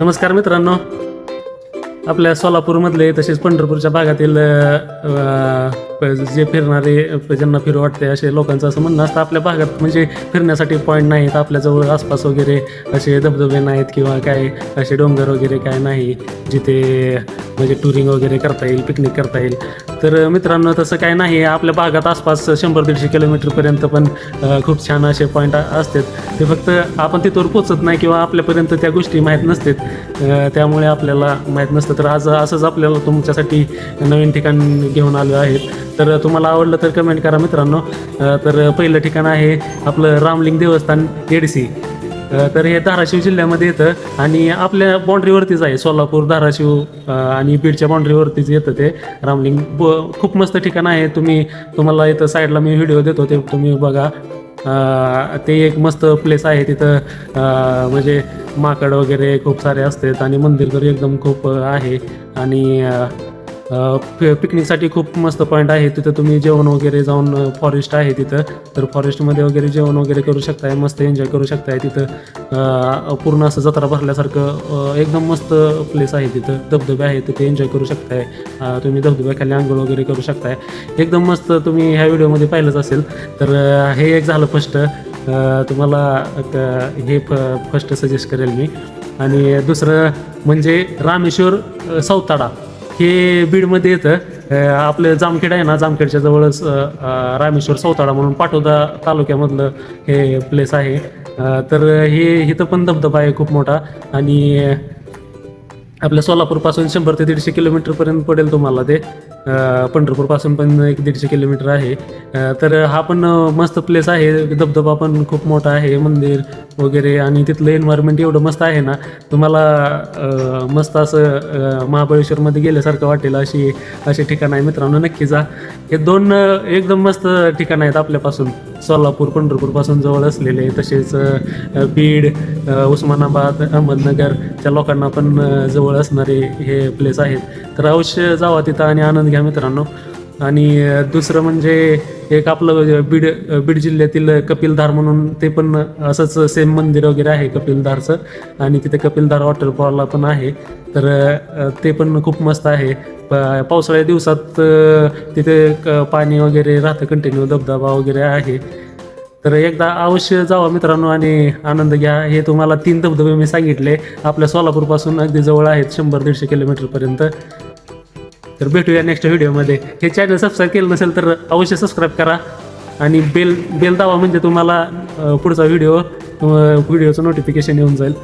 नमस्कार मित्रांनो. आपल्या सोलापूरमधले तसेच पंढरपूरच्या भागातील जे फिरणारे ज्यांना फिरू वाटते असे लोकांचं असं म्हणणं असतं आपल्या भागात म्हणजे फिरण्यासाठी पॉईंट नाहीत आपल्याजवळ आसपास वगैरे असे धबधबे नाहीत किंवा काय असे डोंगर वगैरे काय नाही जिथे म्हणजे टुरिंग वगैरे करता येईल पिकनिक करता येईल. तर मित्रांनो तसं काय नाही. आपल्या भागात आसपास शंभर दीडशे किलोमीटरपर्यंत पण खूप छान असे पॉईंट असतात. ते फक्त आपण तिथवर पोचत नाही किंवा आपल्यापर्यंत त्या गोष्टी माहीत नसतात. त्यामुळे आपल्याला माहीत नसतं. तर आज असंच आपल्याला तुमच्यासाठी नवीन ठिकाण घेऊन आलो आहेत. तर तुम्हाला आवडलं तर कमेंट करा मित्रांनो. तर पहिलं ठिकाण आहे आपलं रामलिंग देवस्थान एडसी तर हे धाराशिव जिल्ह्यामध्ये येतं. आणि आपल्या बाँड्रीवरतीच आहे सोलापूर धाराशिव आणि बीडच्या बाँड्रीवरतीच येतं ते. रामलिंग ब खूप मस्त ठिकाण आहे. तुम्ही तुम्हाला इथं साईडला मी व्हिडिओ देतो ते तुम्ही बघा. ते एक मस्त प्लेस आहे तिथं. म्हणजे माकड वगैरे खूप सारे असतात आणि मंदिर तर एकदम खूप आहे. आणि पिकनिकसाठी खूप मस्त पॉईंट आहे. तिथं तुम्ही जेवण वगैरे जाऊन फॉरेस्ट आहे तिथं. तर फॉरेस्टमध्ये वगैरे जेवण वगैरे करू शकताय मस्त एन्जॉय करू शकताय तिथं. पूर्ण असं जत्रा भरल्यासारखं एकदम मस्त प्लेस आहे तिथं. धबधबे आहे तिथे एन्जॉय करू शकताय. तुम्ही धबधब्याखाली आंघोळ वगैरे करू शकताय. एकदम मस्त तुम्ही ह्या व्हिडिओमध्ये पाहिलंच असेल. तर हे एक झालं फर्स्ट तुम्हाला हे फ फर्स्ट सजेस्ट करेल मी. आणि दुसरं म्हणजे रामेश्वर सौताडा. हे बीडमध्ये येतं. आपलं जामखेड आहे ना जामखेडच्या जवळच रामेश्वर सौताळा म्हणून पाटोदा तालुक्यामधलं हे प्लेस आहे. तर हे इथं पण धबधबा आहे खूप मोठा. आणि आपल्या सोलापूरपासून शंभर ते दीडशे किलोमीटरपर्यंत पडेल तुम्हाला ते. पंढरपूरपासून पण एक दीडशे किलोमीटर आहे. तर हा पण मस्त प्लेस आहे. धबधबा पण खूप मोठा आहे. मंदिर वगैरे आणि तिथलं एन्व्हायरमेंट एवढं मस्त आहे ना तुम्हाला मस्त असं महाबळेश्वरमध्ये गेल्यासारखं वाटेल अशी अशी ठिकाण आहे मित्रांनो. नक्की जा. हे दोन एकदम मस्त ठिकाणं आहेत आपल्यापासून. सोलापूर पंढरपूरपासून जवळ असलेले तसेच बीड उस्मानाबाद अहमदनगरच्या लोकांना पण जवळ असणारे हे प्लेस आहेत. तर अवश्य जावा तिथं आणि आनंद घ्या मित्रांनो. आणि दुसरं म्हणजे एक आपलं बीड बीड जिल्ह्यातील कपिलधार म्हणून ते पण असंच सेम मंदिर वगैरे आहे कपिलधारचं. आणि तिथे कपिलधार वॉटरफॉलला पण आहे. तर ते पण खूप मस्त आहे. प- पावसाळ्या दिवसात तिथे क- पाणी वगैरे राहतं कंटिन्यू धबधबा वगैरे आहे. तर एकदा अवश्य जावा मित्रांनो आणि आनंद घ्या. हे तुम्हाला तीन धबधबे मी सांगितले. आपल्या सोलापूरपासून अगदी जवळ आहेत शंभर दीडशे किलोमीटरपर्यंत तर भेटूया नेक्स्ट व्हिडिओमध्ये हे चॅनल सबस्क्राईब केलं नसेल तर अवश्य सबस्क्राईब करा. आणि बेल बेल दावा म्हणजे तुम्हाला पुढचा व्हिडिओ व्हिडिओचं नोटिफिकेशन येऊन जाईल.